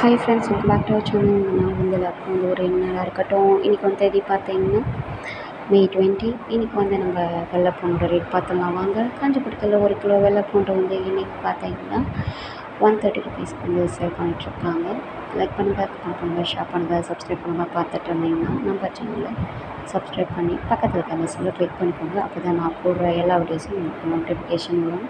Hi friends welcome back to our channel நான் வந்து எல்லாருக்கும் வந்து ஒரு நாளாக இருக்கட்டும். இன்றைக்கி வந்து தேதி பார்த்தீங்கன்னா மே டுவெண்ட்டி இன்றைக்கி வந்து நம்ம வெள்ளை பூண்டோட ரேட் பார்த்துலாம் வாங்க காஞ்சிபுரத்தில் ஒரு கிலோ வெள்ளை பூண்டு வந்து இன்றைக்கி பார்த்தீங்கன்னா ஒன் தேர்ட்டி ருபீஸ்க்கு வந்து சேல் பண்ணிட்டுருக்காங்க. லைக் பண்ணுங்கள் கமெண்ட் பண்ணுங்கள் ஷேர் பண்ணுங்கள் சப்ஸ்கிரைப் பண்ணுங்கள் பார்த்துட்டு இருந்தீங்கன்னா நம்ம சேனலை சப்ஸ்கிரைப் பண்ணி பக்கத்தில் இருக்க மெசேஜில் கிளிக் பண்ணிக்கோங்க. அப்போ தான் நான் போடுற எல்லா வீடியோஸும் உங்களுக்கு நோட்டிஃபிகேஷன் வரும்.